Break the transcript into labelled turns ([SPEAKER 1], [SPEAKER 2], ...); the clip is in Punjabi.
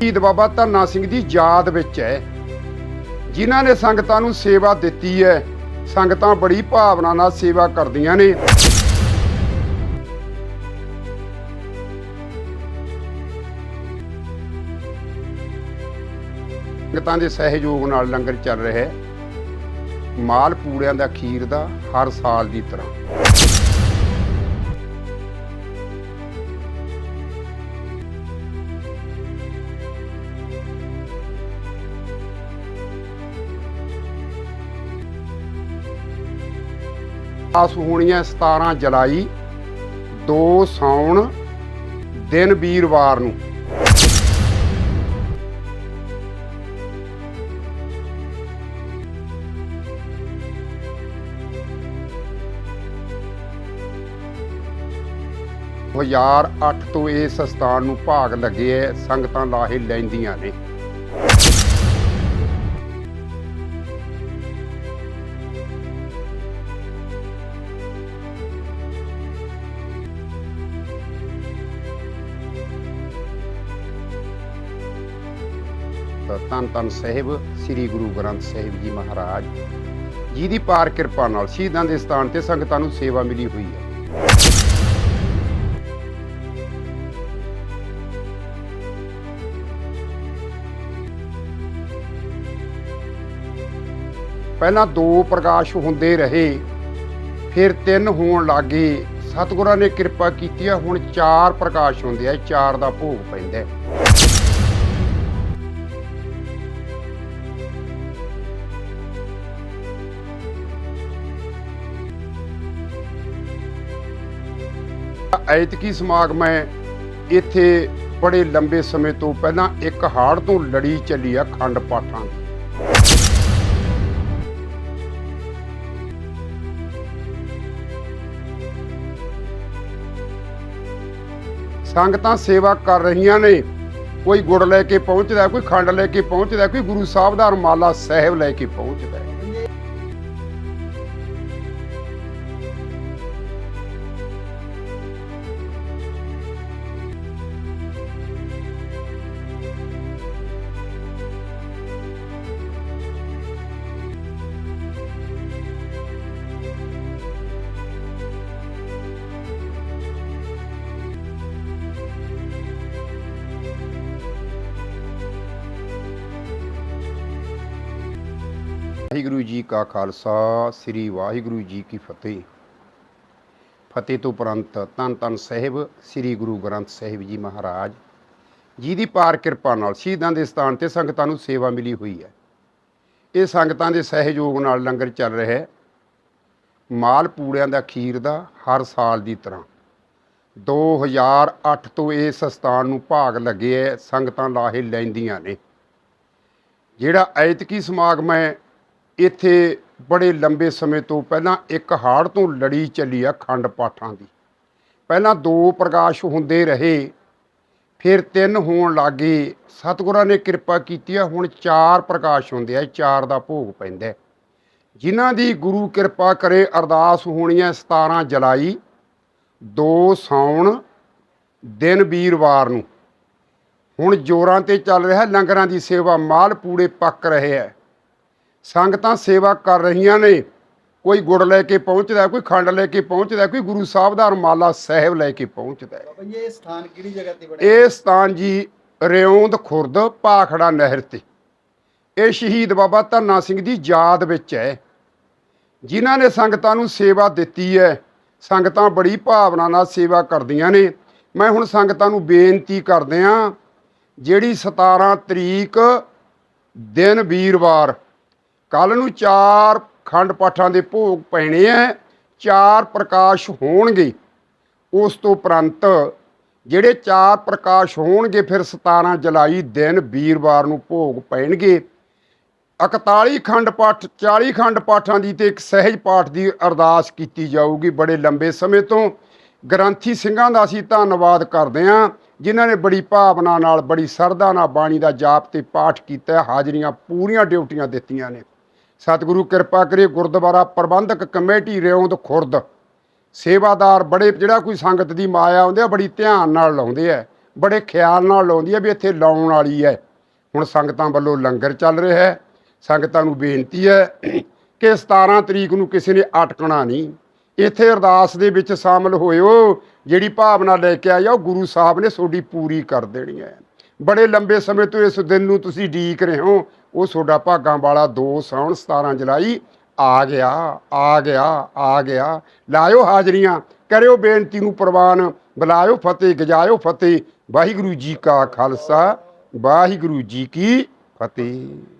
[SPEAKER 1] ਸ਼ਹੀਦ ਬਾਬਾ ਧਰਨਾ ਸਿੰਘ ਦੀ ਯਾਦ ਵਿੱਚ ਹੈ। ਜਿਨ੍ਹਾਂ ਨੇ ਸੰਗਤਾਂ ਨੂੰ ਸੇਵਾ ਦਿੱਤੀ ਹੈ, ਸੰਗਤਾਂ ਬੜੀ ਭਾਵਨਾ ਨਾਲ ਸੇਵਾ ਕਰਦੀਆਂ ਨੇ। ਸੰਗਤਾਂ ਦੇ ਸਹਿਯੋਗ ਨਾਲ ਲੰਗਰ ਚੱਲ ਰਿਹਾ ਹੈ। ਮਾਲ ਪੂੜਿਆਂ ਦਾ ਖੀਰ ਦਾ ਹਰ ਸਾਲ ਦੀ ਤਰ੍ਹਾਂ। ਆਸ ਹੈ 17 ਜੁਲਾਈ 2 ਸਾਉਣ, ਦਿਨ ਵੀਰਵਾਰ ਨੂੰ। ਹਜ਼ਾਰ 2008 ਤੋਂ ਇਸ ਸਥਾਨ ਨੂੰ ਭਾਗ ਲੱਗੇ ਐ ਸੰਗਤਾਂ ਲਾਹੇ ਲੈਂਦੀਆਂ ਨੇ। ਧੰਨ ਧੰਨ ਸਾਹਿਬ ਸ੍ਰੀ ਗੁਰੂ ਗ੍ਰੰਥ ਸਾਹਿਬ ਜੀ ਮਹਾਰਾਜ ਜੀ ਦੀ ਪਾਰ ਕਿਰਪਾ ਨਾਲ ਸ਼ਹੀਦਾਂ ਦੇ ਸਥਾਨ ਤੇ ਸੰਗਤਾਂ ਨੂੰ ਸੇਵਾ ਮਿਲੀ ਹੋਈ ਹੈ। ਪਹਿਲਾਂ ਦੋ ਪ੍ਰਕਾਸ਼ ਹੁੰਦੇ ਰਹੇ, ਫਿਰ ਤਿੰਨ ਹੋਣ ਲੱਗੇ। ਸਤਿਗੁਰਾਂ ਨੇ ਕਿਰਪਾ ਕੀਤੀ ਆ, ਹੁਣ ਚਾਰ ਪ੍ਰਕਾਸ਼ ਹੁੰਦੇ ਆ ਚਾਰ ਦਾ ਭੋਗ ਪੈਂਦਾ ਐਤਕੀ ਸਮਾਗਮ ਹੈ। ਇੱਥੇ ਬੜੇ ਲੰਬੇ ਸਮੇਂ ਤੋਂ ਪਹਿਲਾਂ ਇੱਕ ਹਾੜ ਤੋਂ ਲੜੀ ਚੱਲੀ ਆ ਖੰਡ ਪਾਠਾਂ ਸੰਗਤਾਂ ਸੇਵਾ ਕਰ ਰਹੀਆਂ ਨੇ। ਕੋਈ ਗੁੜ ਲੈ ਕੇ ਪਹੁੰਚਦਾ, ਕੋਈ ਖੰਡ ਲੈ ਕੇ ਪਹੁੰਚਦਾ, ਕੋਈ ਗੁਰੂ ਸਾਹਿਬ ਦਾ ਰਮਾਲਾ ਸਾਹਿਬ ਲੈ ਕੇ ਪਹੁੰਚਦਾ ਵਾਹਿਗੁਰੂ ਜੀ ਕਾ ਖਾਲਸਾ, ਸ੍ਰੀ ਵਾਹਿਗੁਰੂ ਜੀ ਕੀ ਫਤਿਹ। ਫਤਿਹ ਤੋਂ ਉਪਰੰਤ ਤਨ ਤਨ ਸਾਹਿਬ, ਸ੍ਰੀ ਗੁਰੂ ਗ੍ਰੰਥ ਸਾਹਿਬ ਜੀ ਮਹਾਰਾਜ। ਜੀ ਦੀ ਪਾਰ ਕਿਰਪਾ ਨਾਲ ਸ਼ਹੀਦਾਂ ਦੇ ਸਥਾਨ ਤੇ ਸੰਗਤਾਂ ਨੂੰ ਸੇਵਾ ਮਿਲੀ ਹੋਈ ਹੈ। ਇਹ ਸੰਗਤਾਂ ਦੇ ਸਹਿਯੋਗ ਨਾਲ ਲੰਗਰ ਚੱਲ ਰਿਹਾ ਹੈ। ਮਾਲ ਪੂੜਿਆਂ ਦਾ ਖੀਰ ਦਾ ਹਰ ਸਾਲ ਦੀ ਤਰ੍ਹਾਂ। 2008 ਤੋਂ ਇਸ ਸਥਾਨ ਨੂੰ ਭਾਗ ਲੱਗੇ ਐ ਸੰਗਤਾਂ ਲਾਹੇ ਲੈਂਦੀਆਂ ਨੇ। ਜਿਹੜਾ ਐਤਕੀ ਸਮਾਗਮ ਹੈ ਇੱਥੇ ਬੜੇ ਲੰਬੇ ਸਮੇਂ ਤੋਂ ਪਹਿਲਾਂ ਇੱਕ ਹਾੜ ਤੋਂ ਲੜੀ ਚੱਲੀ ਆ ਖੰਡ ਪਾਠਾਂ ਦੀ। ਪਹਿਲਾਂ ਦੋ ਪ੍ਰਕਾਸ਼ ਹੁੰਦੇ ਰਹੇ, ਫਿਰ ਤਿੰਨ ਹੋਣ ਲੱਗੇ। ਸਤਿਗੁਰਾਂ ਨੇ ਕਿਰਪਾ ਕੀਤੀ ਆ, ਹੁਣ ਚਾਰ ਪ੍ਰਕਾਸ਼ ਹੁੰਦੇ ਆ ਚਾਰ ਦਾ ਭੋਗ ਪੈਂਦਾ ਜਿਨ੍ਹਾਂ ਦੀ ਗੁਰੂ ਕਿਰਪਾ ਕਰੇ ਅਰਦਾਸ ਹੋਣੀ ਹੈ 17 ਜੁਲਾਈ 2 ਸਾਉਣ, ਦਿਨ ਵੀਰਵਾਰ ਨੂੰ। ਹੁਣ ਜੋਰਾਂ ਤੇ ਚੱਲ ਰਿਹਾ, ਲੰਗਰਾਂ ਦੀ ਸੇਵਾ, ਮਾਲ ਪੂੜੇ ਪੱਕ ਰਹੇ ਹੈ ਸੰਗਤਾਂ ਸੇਵਾ ਕਰ ਰਹੀਆਂ ਨੇ। ਕੋਈ ਗੁੜ ਲੈ ਕੇ ਪਹੁੰਚਦਾ ਕੋਈ ਖੰਡ ਲੈ ਕੇ ਪਹੁੰਚਦਾ ਕੋਈ ਗੁਰੂ ਸਾਹਿਬ ਦਾ ਰਮਾਲਾ ਸਾਹਿਬ ਲੈ ਕੇ ਪਹੁੰਚਦਾ ਹੈ।
[SPEAKER 2] ਬਾਬਾ ਜੀ ਇਹ ਸਥਾਨ ਕਿਹੜੀ ਜਗ੍ਹਾ ਤੇ ਬਣਿਆ?
[SPEAKER 1] ਇਹ ਸਥਾਨ ਜੀ ਰਿਉਂਦ ਖੁਰਦ ਪਾਖੜਾ ਨਹਿਰ ਤੇ। ਇਹ ਸ਼ਹੀਦ ਬਾਬਾ ਧੰਨਾ ਸਿੰਘ ਦੀ ਯਾਦ ਵਿੱਚ ਹੈ। ਜਿਨ੍ਹਾਂ ਨੇ ਸੰਗਤਾਂ ਨੂੰ ਸੇਵਾ ਦਿੱਤੀ ਹੈ ਸੰਗਤਾਂ ਬੜੀ ਭਾਵਨਾ ਨਾਲ ਸੇਵਾ ਕਰਦੀਆਂ ਨੇ। ਮੈਂ ਹੁਣ ਸੰਗਤਾਂ ਨੂੰ ਬੇਨਤੀ ਕਰਦੇ ਆ ਜਿਹੜੀ 17 ਤਰੀਕ ਦਿਨ ਵੀਰਵਾਰ ਕੱਲ ਨੂੰ ਚਾਰ ਖੰਡ ਪਾਠਾਂ ਦੇ ਭੋਗ ਪੈਣੇ ਐ ਚਾਰ ਪ੍ਰਕਾਸ਼ ਹੋਣਗੇ। ਉਸ ਤੋਂ ਉਪਰੰਤ ਜਿਹੜੇ ਚਾਰ ਪ੍ਰਕਾਸ਼ ਹੋਣਗੇ, ਫਿਰ 17 ਜੁਲਾਈ ਦਿਨ ਵੀਰਵਾਰ ਨੂੰ ਭੋਗ ਪੈਣਗੇ। 41 ਖੰਡ ਪਾਠ 40 ਖੰਡ ਪਾਠਾਂ ਦੀ ਤੇ ਇੱਕ ਸਹਿਜ ਪਾਠ ਦੀ ਅਰਦਾਸ ਕੀਤੀ ਜਾਊਗੀ। ਬੜੇ ਲੰਬੇ ਸਮੇਂ ਤੋਂ ਗ੍ਰੰਥੀ ਸਿੰਘਾਂ ਦਾ ਅਸੀਂ ਧੰਨਵਾਦ ਕਰਦੇ ਹਾਂ, ਜਿਨ੍ਹਾਂ ਨੇ ਬੜੀ ਭਾਵਨਾ ਨਾਲ, ਬੜੀ ਸਰਦਾ ਨਾਲ ਬਾਣੀ ਦਾ ਜਾਪ ਤੇ ਪਾਠ ਕੀਤਾ, ਹਾਜ਼ਰੀਆਂ ਪੂਰੀਆਂ ਡਿਊਟੀਆਂ ਦਿੱਤੀਆਂ ਨੇ। ਸਤਿਗੁਰੂ ਕਿਰਪਾ ਕਰੇ ਗੁਰਦੁਆਰਾ ਪ੍ਰਬੰਧਕ ਕਮੇਟੀ ਰਿਉਂਦ ਖੁਰਦ। ਸੇਵਾਦਾਰ ਬੜੇ, ਜਿਹੜਾ ਕੋਈ ਸੰਗਤ ਦੀ ਮਾਇਆ ਆਉਂਦੇ ਆ, ਬੜੀ ਧਿਆਨ ਨਾਲ ਲਾਉਂਦੇ ਆ, ਬੜੇ ਖਿਆਲ ਨਾਲ ਲਾਉਂਦੀ ਹੈ ਵੀ ਇੱਥੇ ਲਾਉਣ ਵਾਲੀ ਹੈ ਹੁਣ ਸੰਗਤਾਂ ਵੱਲੋਂ ਲੰਗਰ ਚੱਲ ਰਿਹਾ ਹੈ, ਸੰਗਤਾਂ ਨੂੰ ਬੇਨਤੀ ਹੈ ਕਿ 17 ਤਰੀਕ ਨੂੰ ਕਿਸੇ ਨੇ ਅਟਕਣਾ ਨਹੀਂ। ਇੱਥੇ ਅਰਦਾਸ ਦੇ ਵਿੱਚ ਸ਼ਾਮਲ ਹੋਇਓ, ਜਿਹੜੀ ਭਾਵਨਾ ਲੈ ਕੇ ਆਇਆ, ਉਹ ਗੁਰੂ ਸਾਹਿਬ ਨੇ ਤੁਹਾਡੀ ਪੂਰੀ ਕਰ ਦੇਣੀ ਹੈ। ਬੜੇ ਲੰਬੇ ਸਮੇਂ ਤੋਂ ਇਸ ਦਿਨ ਨੂੰ ਤੁਸੀਂ ਢੀਕ ਰਹੇ ਹੋ ਉਹ ਤੁਹਾਡਾ ਭਾਗਾਂ ਵਾਲਾ 2 ਸਾਉਣ 17 ਜੁਲਾਈ ਆ ਗਿਆ ਆ ਗਿਆ ਆ ਗਿਆ। ਲਾਇਓ ਹਾਜ਼ਰੀਆਂ, ਕਰਿਓ ਬੇਨਤੀ ਨੂੰ ਪ੍ਰਵਾਨ, ਬੁਲਾਇਓ ਫਤਿਹ, ਗਜਾਇਓ ਫਤਿਹ। ਵਾਹਿਗੁਰੂ ਜੀ ਕਾ ਖਾਲਸਾ, ਵਾਹਿਗੁਰੂ ਜੀ ਕੀ ਫਤਿਹ।